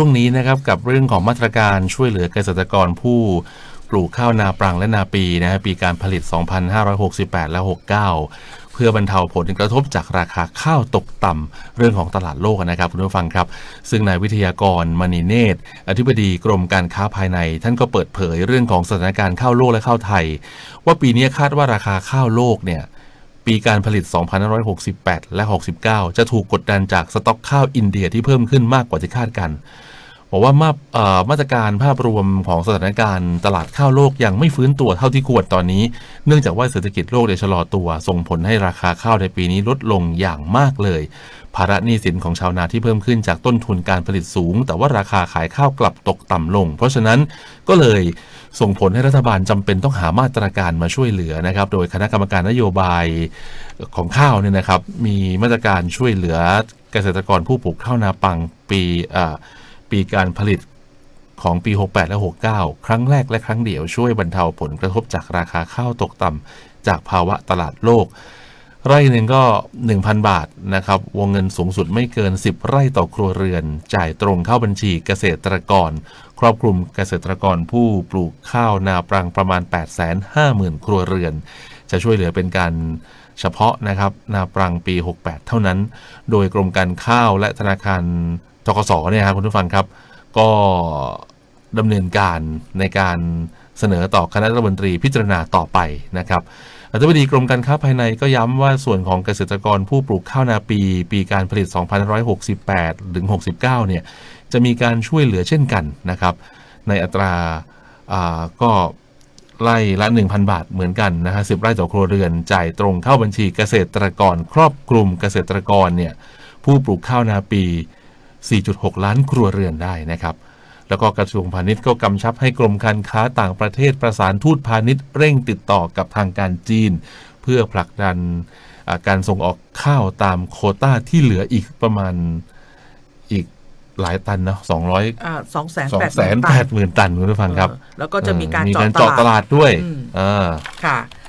ช่วงนี้นะครับกับเรื่องของมาตรการช่วยเหลือเกษตรกรผู้ปลูกข้าวนาปรังและนาปีนะฮะปีการผลิต 2568 และ 69 เพื่อบรรเทาผลกระทบจากราคาข้าวตกต่ำเรื่องของตลาดโลกนะครับคุณผู้ฟังครับ ซึ่งนายวิทยากรมณีเนตร อธิบดีกรมการค้าภายใน ท่านก็เปิดเผยเรื่องของสถานการณ์ข้าวโลกและข้าวไทย ว่าปีนี้คาดว่าราคาข้าวโลกเนี่ย ปีการผลิต 2568 และ 69 จะถูกกดดันจากสต็อกข้าวอินเดียที่เพิ่มขึ้นมากกว่าที่คาดกัน บอกว่ามามาตรการภาพรวมของสถานการณ์ตลาดข้าวโลกยังไม่ฟื้นตัวเท่าที่ควรตอนนี้ เนื่องจากว่าเศรษฐกิจโลกได้ชะลอตัว ส่งผลให้ราคาข้าวในปีนี้ลดลงอย่างมากเลย ภาระหนี้สินของชาวนาที่เพิ่มขึ้นจากต้นทุนการผลิตสูง แต่ว่าราคาขายข้าวกลับตกต่ำลง เพราะฉะนั้นก็เลยส่งผลให้รัฐบาลจำเป็นต้องหามาตรการมาช่วยเหลือนะครับ โดยคณะกรรมการนโยบายของข้าวเนี่ยนะครับ มีมาตรการช่วยเหลือเกษตรกรผู้ปลูกข้าวนาปังปีอ่า ปีการผลิตของปี 68 และ 69 ครั้งแรกและครั้งเดียวช่วยบรรเทาผลกระทบจากราคาข้าวตกต่ำจากภาวะตลาดโลก ไร่หนึ่งก็ 1,000 บาทนะครับ วงเงินสูงสุดไม่เกิน 10 ไร่ต่อครัวเรือน จ่ายตรงเข้าบัญชีเกษตรกร ครอบคลุมเกษตรกรผู้ปลูกข้าวนาปรังประมาณ 850,000 ครัวเรือน จะช่วยเหลือเป็นการเฉพาะนะครับนาปรังปี 68 เท่านั้น โดยกรมการข้าวและธนาคาร ทกสเนี่ยครับคุณผู้ฟังครับ ก็ดำเนินการในการเสนอต่อคณะรัฐมนตรีพิจารณาต่อไปนะครับอธิบดีกรมการค้าภายในก็ย้ำว่าส่วนของเกษตรกรผู้ปลูกข้าวนาปี ปีการผลิต 2568 ถึง 69 เนี่ย จะมีการช่วยเหลือเช่นกันนะครับ ในอัตราก็ไร่ละ 1,000 บาทเหมือนกันนะฮะ10ไร่ต่อครัวเรือนจ่ายตรงเข้าบัญชีเกษตรกร ครอบคลุมเกษตรกรเนี่ยผู้ปลูกข้าวนาปี 4.6 ล้านครัวเรือนได้นะครับ แล้วก็กระทรวงพาณิชย์ก็กำชับให้กรมการค้าต่างประเทศประสานทูตพาณิชย์เร่งติดต่อกับทางการจีน เพื่อผลักดันอ่าการส่งออกข้าวตามโควต้าที่เหลืออีกประมาณอีกหลายตันเนาะ200อ่าสองแสนสองแปดแสนแปดหมื่นตันคุณผู้ฟังครับ แล้วก็จะมีการมีเจาะการตเจาะตลาลาดดด้วยอืมอ่าค่ะ